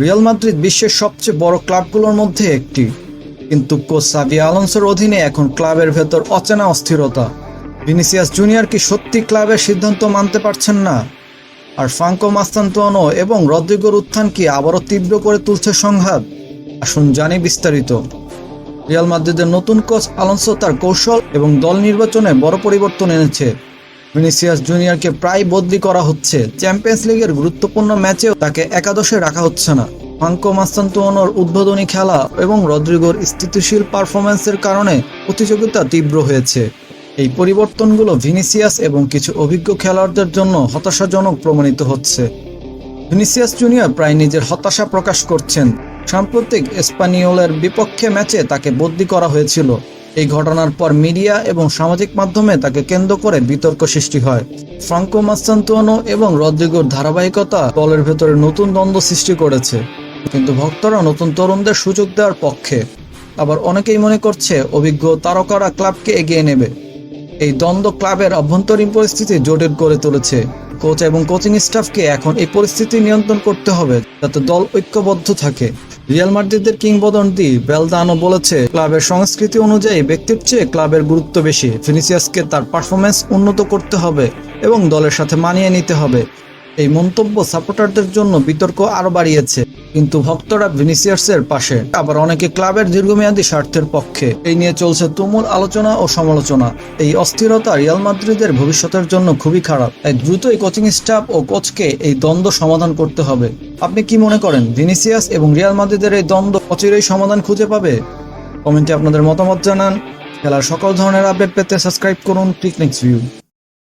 Real Madrid বিশ্বের সবচেয়ে বড় ক্লাবগুলোর মধ্যে একটি। কিন্তু কোচ সাবি আলোনসোর অধীনে এখন ক্লাবের ভেতর অচেনা অস্থিরতা। ভিনিসিয়াস জুনিয়র কি সত্যি ক্লাবের সিদ্ধান্ত মানতে পারছেন না? আর ফাঙ্কো মাস্তান্তোয়ানো এবং রদ্রিগোর উত্থান কি আবারও তীব্র করে তুলছে সংঘাত? আসুন জানি বিস্তারিত। রিয়াল মাদ্রিদের নতুন কোচ আলোনসো তার কৌশল এবং দল নির্বাচনে বড় পরিবর্তন এনেছে। ভিনিসিয়াস জুনিয়রকে প্রায় বদলি করা হচ্ছে। চ্যাম্পিয়ন্স লিগের গুরুত্বপূর্ণ ম্যাচেও তাকে একাদশে রাখা হচ্ছে না। ফাঙ্কো মাস্তান্তোয়ানোর উদ্বোধনী খেলা এবং রদ্রিগোর স্থিতিশীল পারফরম্যান্সের কারণে প্রতিযোগিতা তীব্র হয়েছে। এই পরিবর্তনগুলো ভিনিসিয়াস এবং কিছু অভিজ্ঞ খেলোয়াড়দের জন্য হতাশাজনক প্রমাণিত হচ্ছে। ভিনিসিয়াস জুনিয়র প্রায় নিজের হতাশা প্রকাশ করছেন। সাম্প্রতিক এসপানিওলের বিপক্ষে ম্যাচে তাকে বদলি করা হয়েছিল। এই ঘটনার পর মিডিয়া এবং সামাজিক মাধ্যমে তাকে কেন্দ্র করে বিতর্ক সৃষ্টি হয়। ফ্রাঙ্কো মাস্তান্তোয়ানো এবং রদ্রিগোর ধারাবাহিকতা দলের ভেতরে নতুন দ্বন্দ্ব সৃষ্টি করেছে। কিন্তু ভক্তরা নতুন তরুণদের সুযোগ দেওয়ার পক্ষে। আবার অনেকেই মনে করছে, অভিজ্ঞ তারকারা ক্লাবকে এগিয়ে নেবে। এই দ্বন্দ্ব ক্লাবের অভ্যন্তরীণ পরিস্থিতি জটিল করে তুলেছে। কোচ এবং কোচিং স্টাফকে এখন এই পরিস্থিতি নিয়ন্ত্রণ করতে হবে, যাতে দল ঐক্যবদ্ধ থাকে। রিয়াল মাদ্রিদের কিংবদন্তি বেলদানো বলেছে, ক্লাবের সংস্কৃতি অনুযায়ী ব্যক্তির চেয়ে ক্লাবের গুরুত্ব বেশি। ফিনিসিয়াসকে তার পারফরমেন্স উন্নত করতে হবে এবং দলের সাথে মানিয়ে নিতে হবে। এই মন্তব্য সাপোর্টারদের জন্য বিতর্ক আরও বাড়িয়েছে, কিন্তু ভক্তরা ভিনিসিয়াসের পাশে, আবার অনেকে ক্লাবের দীর্ঘমেয়াদী স্বার্থের পক্ষে। এই নিয়ে চলছে তুমুল আলোচনা ও সমালোচনা। এই অস্থিরতা রিয়াল মাদ্রিদের ভবিষ্যতের জন্য খুবই খারাপ। তাই দ্রুতই কোচিং স্টাফ ও কোচকে এই দ্বন্দ্ব সমাধান করতে হবে। আপনি কি মনে করেন, ভিনিসিয়াস এবং রিয়াল মাদ্রিদের এই দ্বন্দ্ব অচিরেই সমাধান খুঁজে পাবে? কমেন্টে আপনাদের মতামত জানান। খেলার সকল ধরনের আপডেট পেতে সাবস্ক্রাইব করুন ক্লিক নেক্সট ভিউ